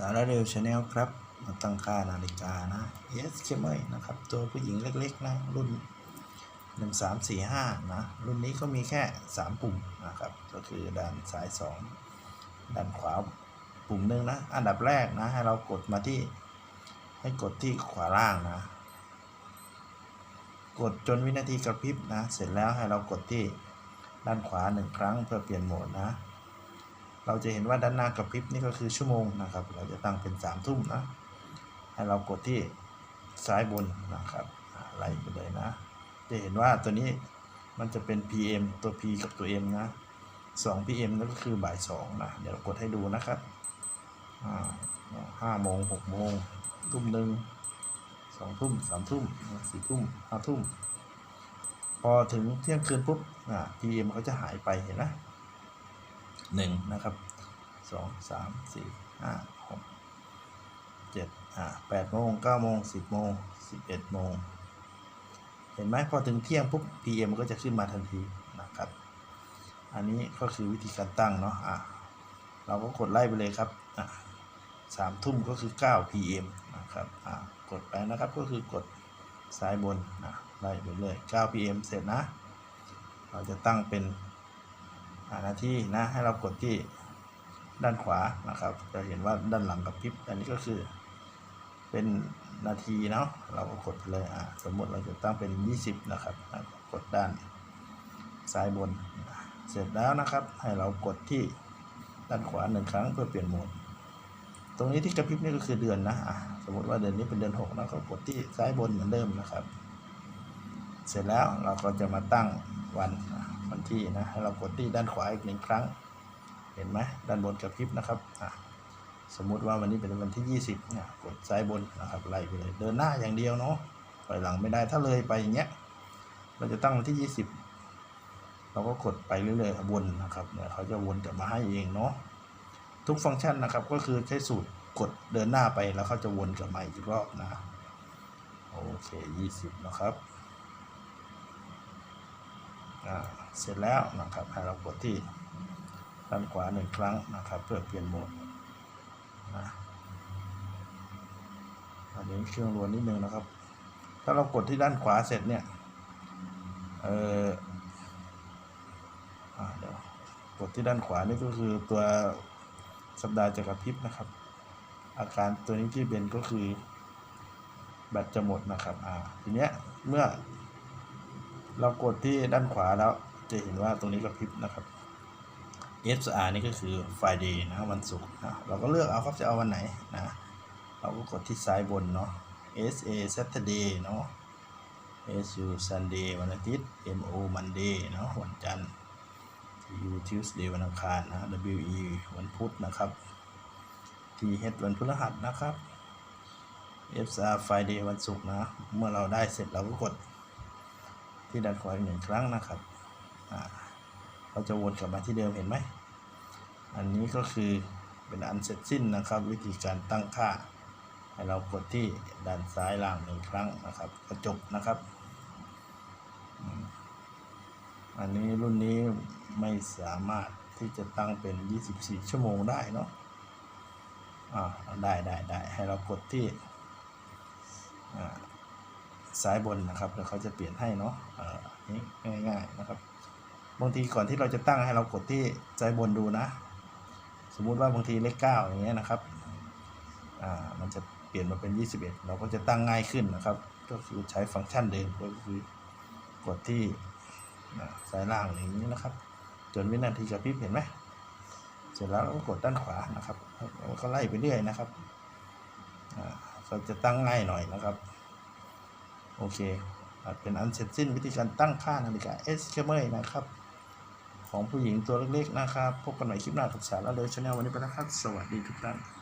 สารเร็วชาแนลครับมาตั้งค่านาฬิกานะเอสเคมนะครับ ตัวผู้หญิงเล็กๆนะ รุ่น 1345 นะ รุ่นนี้ก็มีแค่ 3 ปุ่มนะครับ ก็คือด้านซ้าย 2 ด้านขวาปุ่มหนึ่งนะ อันดับแรกนะ ให้เรากดมาที่ ให้กดที่ขวาล่างนะ กดจนวินาทีกระพริบนะ เสร็จแล้วให้เรากดที่ด้านขวาหนึ่งครั้งเพื่อเปลี่ยนโหมดนะ เราจะเห็นว่าด้านหน้ากระพริบนี่ก็คือชั่วโมงนะครับ เราจะตั้งเป็น3ามทุ่มนะ ให้เรากดที่ซ้ายบนนะครับอ่าไล่ไปเลยนะ จะเห็นว่าตัวนี้มันจะเป็น PM ตัว P กับตัว M นะ 2 PM นั่นก็คือบ่าย2นะ เดี๋ยวเรากดให้ดูนะครับห้าโมงหกโมงทุ่มหนึ่งสองทุ่มสามทุ่มสี่ทุ่มห้าทุ่ม พอถึงเที่ยงคืนปุ๊บอ่า PM เขาจะหายไปเห็นไหม หนึ่งนะครับสองสามสี่ห้าหกเจ็ดอ่าแปดโมงเก้าโมงสิบโมงสิบเอ็ดโมง เห็นไหมพอถึงเที่ยงปุ๊บ PM ก็จะขึ้นมาทันทีนะครับ อันนี้ก็คือวิธีการตั้งเนาะอะเราก็กดไล่ไปเลยครับอะสามทุ่มก็คือ9 PM นะครับอะกดไปนะครับก็คือกดซ้ายบนนะไล่ไปเลย9 PM เสร็จนะ เราจะตั้งเป็น อ่านาทีนะให้เรากดที่ด้านขวานะครับ จะเห็นว่าด้านหลังกับพริบอันนี้ก็คือ เป็นนาทีเนาะเราก็กดเลยอะสมมติเราจะตั้งเป็น 20 นะครับ กดด้านซ้ายบน เสร็จแล้วนะครับ ให้เรากดที่ด้านขวาหนึ่งครั้งเพื่อเปลี่ยนโหมด ตรงนี้ที่กระพริบนี่ก็คือเดือนนะอะสมมติว่าเดือนนี้เป็นเดือน6นะก็กดที่ซ้ายบนเหมือนเดิมนะครับ เสร็จแล้วเราก็จะมาตั้งวัน วันที่นะให้เรากดที่ด้านขวาอีกหนึ่งครั้ง เห็นไหมด้านบนกระพริบนะครับสมมุติว่าวันนี้เป็นวันที่ 20นี่ยกดซ้ายบนนะครับไล่ไปเลยเดินหน้าอย่างเดียวเนาะถอยหลังไม่ได้ถ้าเลยไปอย่างเงี้ยเราจะตั้งวันที่ 20 เราก็กดไปเรื่อยๆวนนะครับเนี่ยเขาจะวนกลับมาให้เองเนาะทุกฟังก์ชันนะครับก็คือใช้สูตรกดเดินหน้าไปแล้วเขาจะวนกลับมาอีกรอบนะโอเค 20 นะครับ เสร็จแล้วนะครับให้เรากดที่ด้านขวาหนึ่งครั้งนะครับเพื่อเปลี่ยนโหมดนะอันนี้เครื่องรวนนิดนึงนะครับ ถ้าเรากดที่ด้านขวาเสร็จเนี่ยเออเดี๋ยวกดที่ด้านขวานี่ก็คือตัวสัปดาห์จะกระพริบนะครับ อาการตัวนี้ที่เป็นก็คือแบตจะหมดนะครับอ่าทีเนี้ยเมื่อ เรากดที่ด้านขวาแล้วจะเห็นว่าตรงนี้กระพริบนะครับ SR นี่ก็คือ Friday นะวันศุกร์นะเราก็เลือกเอาครับจะเอาวันไหนนะเราก็กดที่ซ้ายบนเนาะ SA Saturday เนาะ SU Sunday วันอาทิตย์ MO Monday เนาะวันจันทร์ TU Tuesday วันอังคารนะ WE วันพุธนะครับ TH วันพฤหัสนะครับ FSR Friday วันศุกร์นะ เมื่อเราได้เสร็จเราก็กด ที่ด้านขวาอีกหนึ่งครั้งนะครับอ่าเราจะวนกลับมาที่เดิมเห็นไหม อันนี้ก็คือเป็นอันเสร็จสิ้นนะครับ วิธีการตั้งค่า ให้เรากดที่ด้านซ้ายล่างหนึ่งครั้งนะครับกระจกนะครับ อันนี้รุ่นนี้ไม่สามารถที่จะตั้งเป็น 24 ชั่วโมงได้เนาะอ่าได้ได้ได้ให้เรากดที่อ่า ซ้ายบนนะครับแล้วเขาจะเปลี่ยนให้เนาะนี่ง่ายๆนะครับบางทีก่อนที่เราจะตั้งให้เรากดที่ซ้ายบนดูนะ สมมุติว่าบางทีเลขเก้าอย่างเงี้ยนะครับอ่ามันจะเปลี่ยนมาเป็น 21 เราก็จะตั้งง่ายขึ้นนะครับ ก็คือใช้ฟังก์ชันเดิมก็คือกดที่อ่าซ้ายล่างอย่างนี้นะครับ จนวินาทีกระพริบเห็นไหมเสร็จแล้วเราก็กดด้านขวานะครับแล้วก็ไล่ไปเรื่อยนะครับอ่าก็จะตั้งง่ายหน่อยนะครับ โอเคอะเป็นอันเสร็จสิ้นวิธีการตั้งค่านาฬิกาเอสเคเมนะครับ ของผู้หญิงตัวเล็กๆนะครับ พบกันใหม่คลิปหน้ากับสารแล้วเลยชาแนลวันนี้ไปนะครับ สวัสดีทุกท่าน